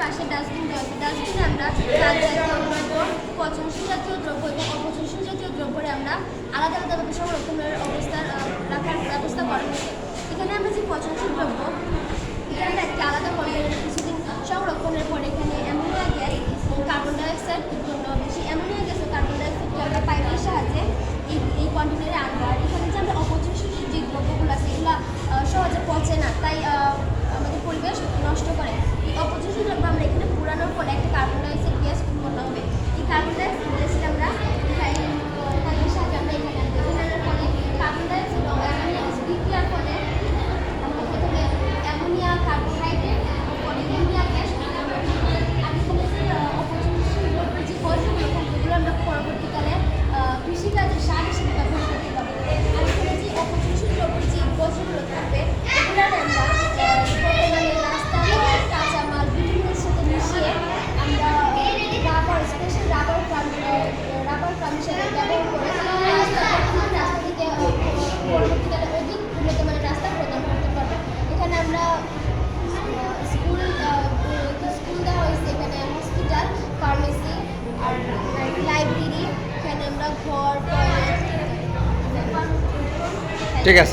পাশে ডাস্টবিন আছে ডাস্টবিনে আমরা জাতীয় পচনশীল জাতীয় দ্রব্য এবং অপচনশীল জাতীয় দ্রব্যরে আমরা আলাদা আলাদাভাবে সংরক্ষণের অবস্থার আহ, রাখার ব্যবস্থা করা হয়েছে। এখানে আমরা যে পচনশীল দ্রব্য এখানে একটি আলাদা কন্টেনারে কিছুদিন সংরক্ষণের পরে এখানে অ্যামোনিয়া গ্যাস কার্বন ডাইঅক্সাইড জন্য বেশি অ্যামোনিয়া গ্যাস ও কার্বন ডাইঅক্সাইডকে আমরা পাইপের সাহায্যে এই কন্টেনারে আনব। রাবার রাস্তা আহ, পরবর্তীকালে অধিক উন্নত রাস্তা প্রদান করতে পারব এখানে আমরা স্কুল স্কুল হয়েছে এখানে হসপিটাল ফার্মেসি আর লাইব্রেরি এখানে আমরা ঘর ঠিক আছে